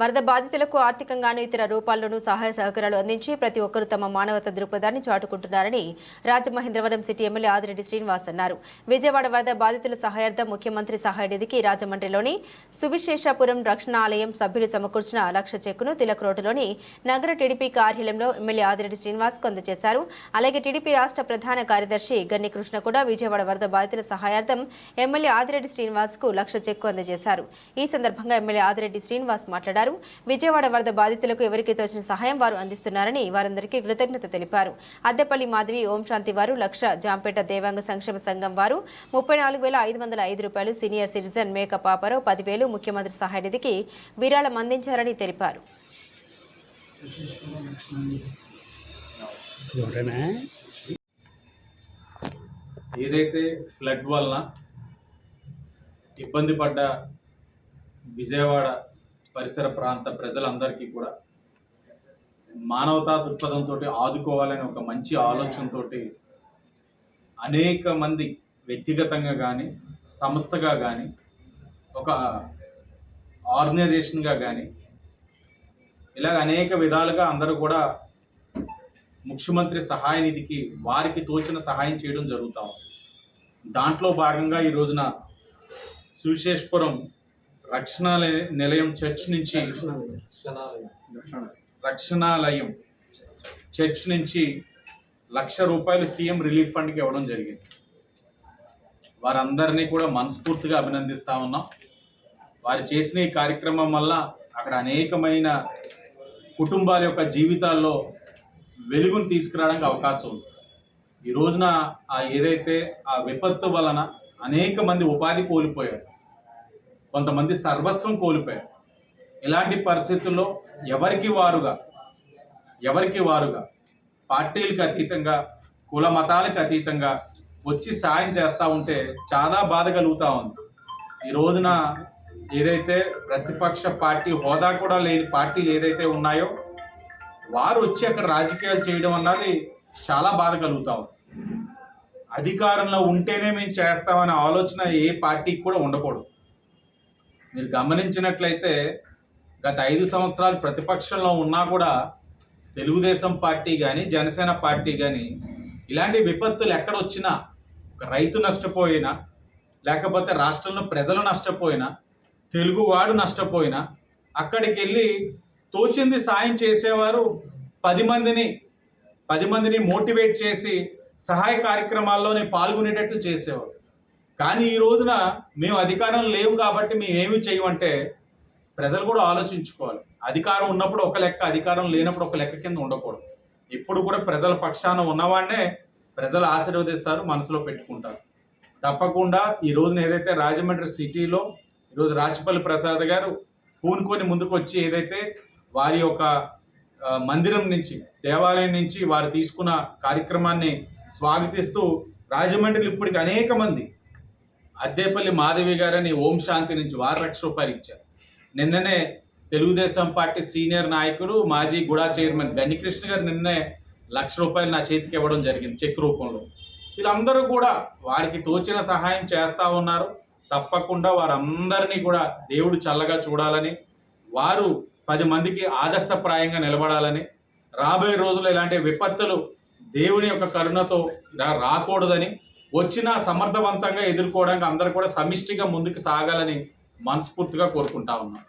వరద బాధితులకు ఆర్థికంగాను ఇతర రూపాల్లోనూ సహాయ సహకారాలు అందించి ప్రతి ఒక్కరూ తమ మానవత దృక్పథాన్ని చాటుకుంటున్నారని రాజమహేంద్రవరం సిటీ ఎమ్మెల్యే ఆదిరెడ్డి శ్రీనివాస్ అన్నారు. విజయవాడ వరద బాధితుల సహాయార్థం ముఖ్యమంత్రి సహాయ నిధికి రాజమండ్రిలోని సువిశేషాపురం రక్షణాలయం సభ్యులు సమకూర్చిన లక్ష చెక్కును తిలక్ రోడ్డులోని నగర టీడీపీ కార్యాలయంలో ఎమ్మెల్యే ఆదిరెడ్డి శ్రీనివాస్ అందజేశారు. అలాగే టీడీపీ రాష్ట్ర ప్రధాన కార్యదర్శి గన్ని కృష్ణ కూడా విజయవాడ వరద బాధితుల సహాయార్థం ఎమ్మెల్యే ఆదిరెడ్డి శ్రీనివాస్కు లక్ష చెక్కు అందజేశారు. ఈ సందర్భంగా ఎమ్మెల్యే ఆదిరెడ్డి శ్రీనివాస్ మాట్లాడారు. విజయవాడ వరద బాధితులకు ఎవరికి తోచిన సహాయం వారు అందిస్తున్నారని వారందరికీ కృతజ్ఞత తెలిపారు. అద్దెపల్లి మాధవి ఓం శాంతి వారు లక్ష జాంపేట దేవాంగ సంక్షేమ సంఘం వారు ముప్పై నాలుగు వేల ఐదు వందల ఐదు రూపాయలు సీనియర్ సిటిజన్ మేక పాపారావు పదివేలు ముఖ్యమంత్రి సహాయ నిధికి విరాళం అందించారని తెలిపారు. ఏదైతే ఫ్లడ్ వలన ఇబ్బంది పడ్డ విజయవాడ పరిసర ప్రాంత ప్రజలందరికీ కూడా మానవతా దృక్పథంతో ఆదుకోవాలని ఒక మంచి ఆలోచనతో అనేక మంది వ్యక్తిగతంగా కానీ సంస్థగా కానీ ఒక ఆర్గనైజేషన్గా కానీ ఇలాగ అనేక విధాలుగా అందరూ కూడా ముఖ్యమంత్రి సహాయ నిధికి వారికి తోచిన సహాయం చేయడం జరుగుతాం ఉంది. దాంట్లో భాగంగా ఈ రోజున సువిశేషపురం రక్షణాలయ నిలయం చర్చ్ నుంచి రక్షణాలయం చర్చ్ నుంచి లక్ష రూపాయలు సీఎం రిలీఫ్ ఫండ్కి ఇవ్వడం జరిగింది. వారందరినీ కూడా మనస్ఫూర్తిగా అభినందిస్తూ ఉన్నాం. వారు చేసిన ఈ కార్యక్రమం వల్ల అక్కడ అనేకమైన కుటుంబాల యొక్క జీవితాల్లో వెలుగును తీసుకురావడానికి అవకాశం ఉంది. ఈ రోజున ఆ ఏదైతే ఆ విపత్తు వలన అనేక మంది ఉపాధి కోల్పోయారు. కొంతమంది సర్వస్వం కోల్పోయారు. ఇలాంటి పరిస్థితుల్లో ఎవరికి వారుగా? ఎవరికి వారుగా? పార్టీలకు అతీతంగా కుల మతాలకు అతీతంగా వచ్చి సాయం చేస్తూ ఉంటే చాలా బాధ కలుగుతూ ఉంది. ఈ రోజున ఏదైతే ప్రతిపక్ష పార్టీ హోదా కూడా లేని పార్టీలు ఏదైతే ఉన్నాయో వారు వచ్చి అక్కడ రాజకీయాలు చేయడం అన్నది చాలా బాధ కలుగుతా ఉంది. అధికారంలో ఉంటేనే మేము చేస్తామనే ఆలోచన ఏ పార్టీకి కూడా ఉండకూడదు. మీరు గమనించినట్లయితే గత ఐదు సంవత్సరాలు ప్రతిపక్షంలో ఉన్నా కూడా తెలుగుదేశం పార్టీ కానీ జనసేన పార్టీ కానీ ఇలాంటి విపత్తులు ఎక్కడ వచ్చినా ఒక రైతు నష్టపోయినా లేకపోతే రాష్ట్రంలో ప్రజలు నష్టపోయినా తెలుగువాడు నష్టపోయినా అక్కడికి వెళ్ళి తోచింది సాయం చేసేవారు పది మందిని పది మందిని మోటివేట్ చేసి సహాయ కార్యక్రమాల్లోనే పాల్గొనేటట్లు చేసేవారు. కానీ ఈ రోజున మేము అధికారం లేవు కాబట్టి మేము ఏమి చేయమంటే ప్రజలు కూడా ఆలోచించుకోవాలి. అధికారం ఉన్నప్పుడు ఒక లెక్క అధికారం లేనప్పుడు ఒక లెక్క కింద ఉండకూడదు. ఇప్పుడు కూడా ప్రజల పక్షాన ఉన్నవాడినే ప్రజలు ఆశీర్వదిస్తారు మనసులో పెట్టుకుంటారు. తప్పకుండా ఈ రోజున ఏదైతే రాజమండ్రి సిటీలో ఈరోజు రాచపల్లి ప్రసాద్ గారు పూనుకొని ముందుకు వచ్చి ఏదైతే వారి యొక్క మందిరం నుంచి దేవాలయం నుంచి వారు తీసుకున్న కార్యక్రమాన్ని స్వాగతిస్తూ రాజమండ్రిలో ఇప్పటికి అనేక మంది అద్దేపల్లి మాధవి గారని ఓం శాంతి నుంచి వారు లక్ష రూపాయలు ఇచ్చారు నిన్ననే తెలుగుదేశం పార్టీ సీనియర్ నాయకుడు మాజీ గుడా చైర్మన్ గన్నికృష్ణ గారు నిన్నే లక్ష రూపాయలు నా చేతికి ఇవ్వడం జరిగింది చెక్ రూపంలో. వీళ్ళందరూ కూడా వారికి తోచిన సహాయం చేస్తూ ఉన్నారు. తప్పకుండా వారందరినీ కూడా దేవుడు చల్లగా చూడాలని వారు పది మందికి ఆదర్శప్రాయంగా నిలబడాలని రాబోయే రోజుల్లో ఇలాంటి విపత్తులు దేవుని యొక్క కరుణతో రాకూడదని వచ్చినా సమర్థవంతంగా ఎదుర్కోవడానికి అందరూ కూడా సమిష్టిగా ముందుకు సాగాలని మనస్ఫూర్తిగా కోరుకుంటా ఉన్నాం.